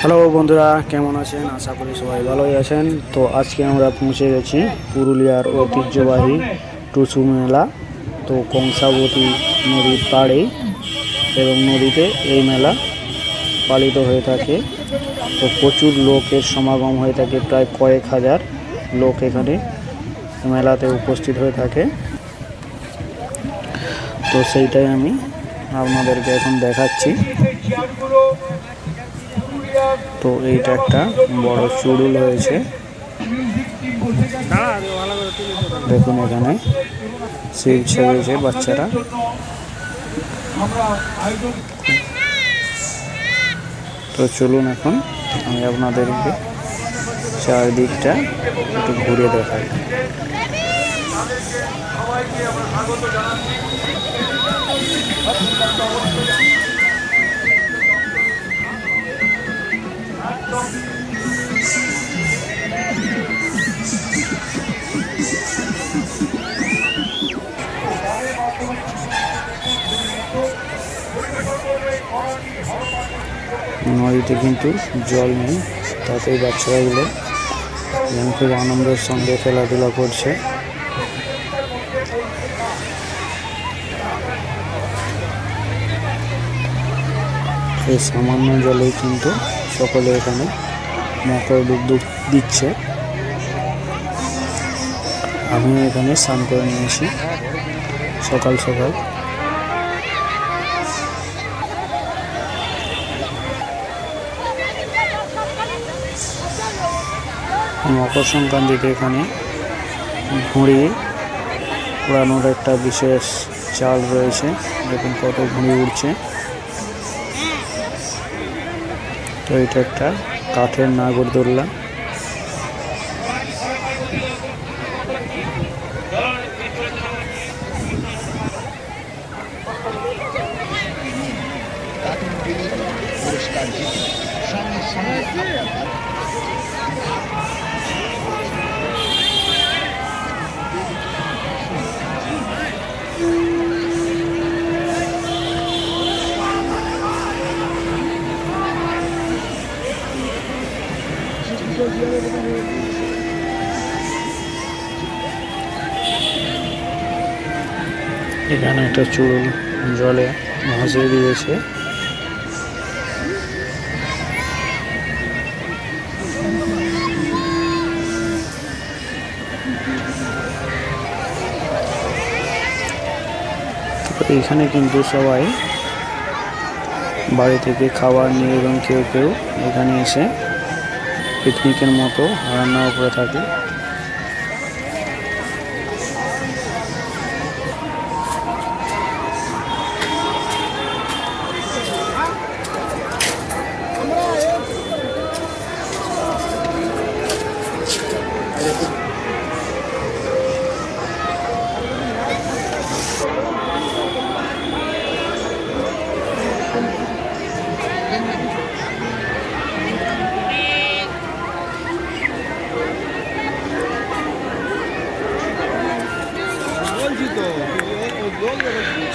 Hello বন্ধুরা, কেমন আছেন? আশা করি সবাই ভালোই আছেন। তো আজকে আমরা পৌঁছে গেছি পুরুলিয়ার ঐতিহ্যবাহী টুসু মেলা। তো কংসাবতী নদীর পাড়েই এবং নদীতে এই মেলা পালিত হয়ে থাকে। তো প্রচুর লোকের সমাগম হয়ে থাকে, প্রায় কয়েক হাজার লোক এখানে মেলাতে উপস্থিত হয়ে থাকে। তো সেইটাই আমি আপনাদেরকে এখন দেখাচ্ছি। তো এইটা একটা বড় চুড়ুল হয়েছে। দেখুন এখানে শিব ছেড়েছে বাচ্চারা। তো চলুন এখন আমি আপনাদেরকে চারদিকটা একটু ঘুরে দেখাই। নদীতে কিন্তু জল নেই, তাতেই বাচ্চারাগুলো যেন খুব আনন্দের সঙ্গে খেলাধুলা করছে। এই সামান্য জলেই কিন্তু সকলে এখানে মকর ডুব দিচ্ছে। আমিও এখানে স্নান করে নিয়েছি সকাল সকাল। মকর সংক্রান্তিতে এখানে ঘুড়ি উড়ানোর একটা বিশেষ চাল রয়েছে। দেখুন কত ঘুড়ি উড়ছে। তো এটা একটা কাঠের নাগরদোল্লা। এখানে একটা চুড়ুল জলে ভাসিয়ে দিয়েছে। তো এইখানে কিন্তু সবাই বাড়ি থেকে খাবার নিয়ে এবং কেউ কেউ এখানে এসে পিকনিকের মতো রান্নাও করে থাকে।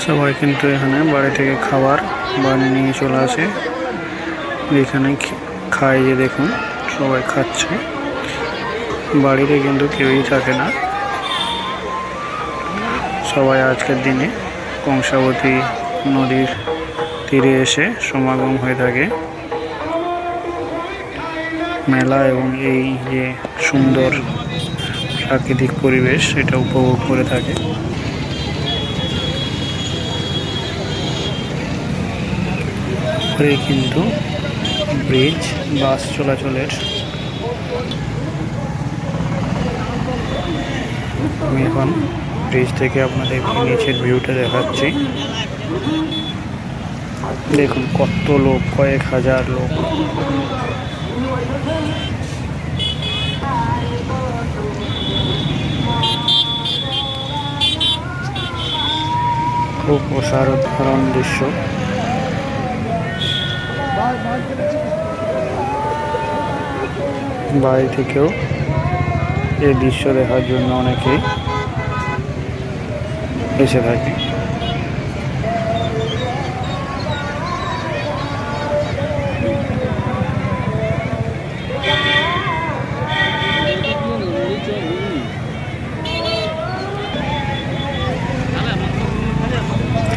সবাই কিন্তু এখানে বাড়ি থেকে খাবার বানিয়ে নিয়ে চলে আসে। এখানে খে- খায় যে দেখুন, সবাই খাচ্ছে। বাড়িতে কিন্তু কেউই থাকে না। সবাই আজকের দিনে কংসাবতী নদীর তীরে এসে সমাগম হয়ে থাকে। মেলা এবং এই যে সুন্দর প্রাকৃতিক পরিবেশ এটা উপভোগ করে থাকে। করে কিন্তু ব্রিজ বাস চলাচলের। আমি এখন ব্রিজ থেকে আপনাদের নিচের ভিউটা দেখাচ্ছি। দেখুন কত লোক, কয়েক হাজার লোক। খুব অসাধারণ দৃশ্য। বাড়ি থেকেও এই দৃশ্য দেখার জন্য অনেকেই এসে থাকে।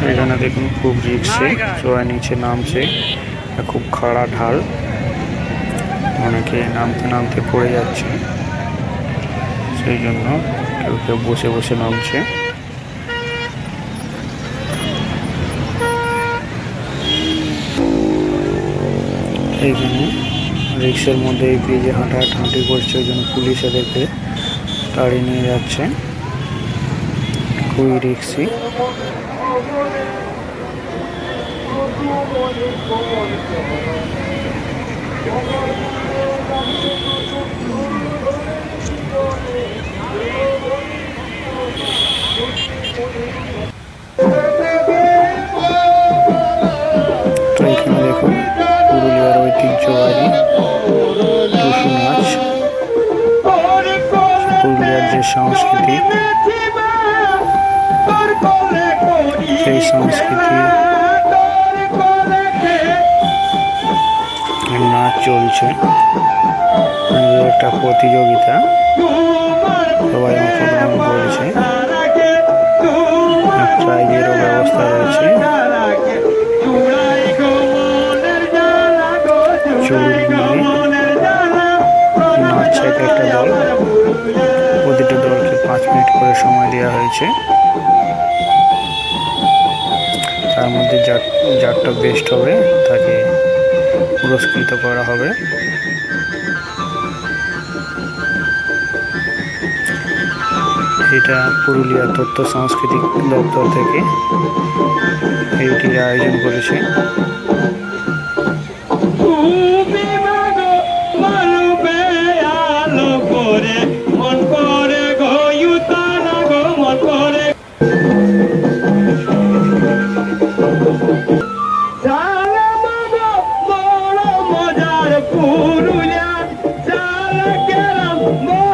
এখানে দেখুন খুব রিক্সে সবাই নিচে নামছে। খুব খাড়া ঢাল। অনেকে নামতে নামতে পড়ে যাচ্ছে। সেই জন্য কেউ কেউ বসে বসে নামছে। এইখানে রিক্সার মধ্যে এই ব্রিজে হাঁটাহাঁটি করছে ওই জন্য পুলিশ এদেরকে তাড়িয়ে নিয়ে যাচ্ছে। খুবই রিক্সি। তো নাচ চলছে। একটা প্রতিযোগিতা। সবাই অংশগ্রহণ করেছে প্রাইজেরও ব্যবস্থা রয়েছে। নাচছে এক একটা দল প্রতিটা দলকে পাঁচ মিনিট করে সময় দেওয়া হয়েছে। তার মধ্যে যার, যারটা বেস্ট হবে, তাকে পুরস্কৃত করা হবে। এটা পুরুলিয়া তথ্য সাংস্কৃতিক দপ্তর থেকে এইটির আয়োজন করেছে। Para him!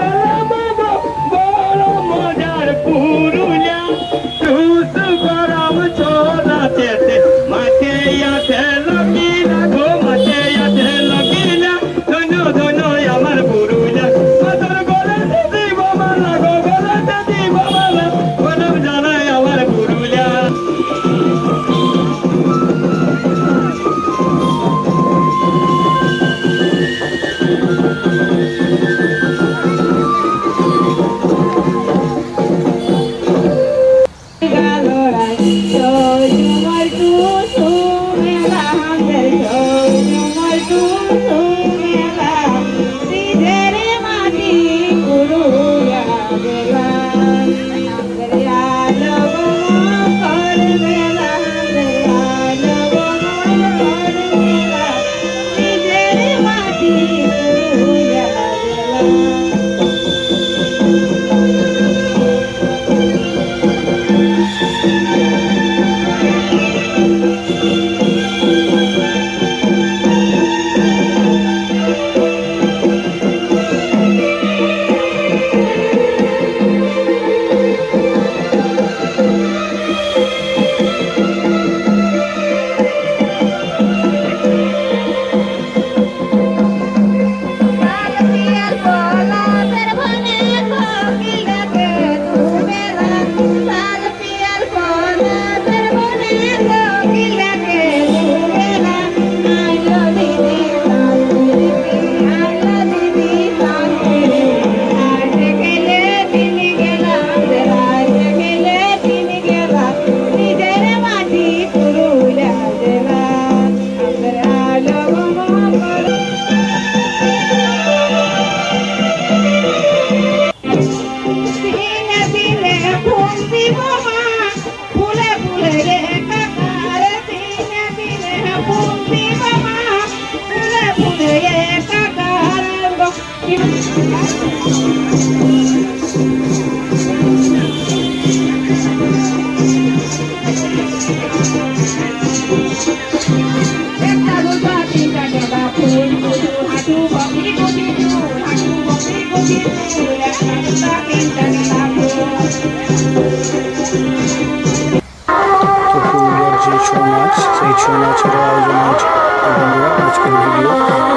তো পুরুলিয়ার যে ছৌ নাচ, সেই ছৌ নাচের আয়োজন হয়েছে বন্ধুরা, আজকের ভিডিও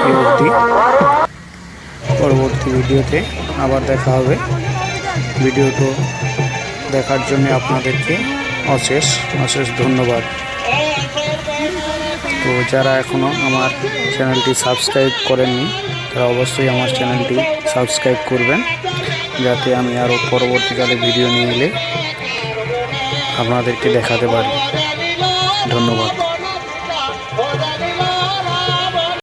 এই অবধি। পরবর্তী ভিডিওতে আবার দেখা হবে। ভিডিওটা দেখার জন্য আপনাদেরকে অশেষ অশেষ ধন্যবাদ। তো যারা এখনও আমার চ্যানেলটি সাবস্ক্রাইব করেননি, তারা অবশ্যই আমার চ্যানেলটি সাবস্ক্রাইব করবেন, যাতে আমি আরও পরবর্তীকালে ভিডিও নিয়ে এলে আপনাদেরকে দেখাতে পারি। ধন্যবাদ।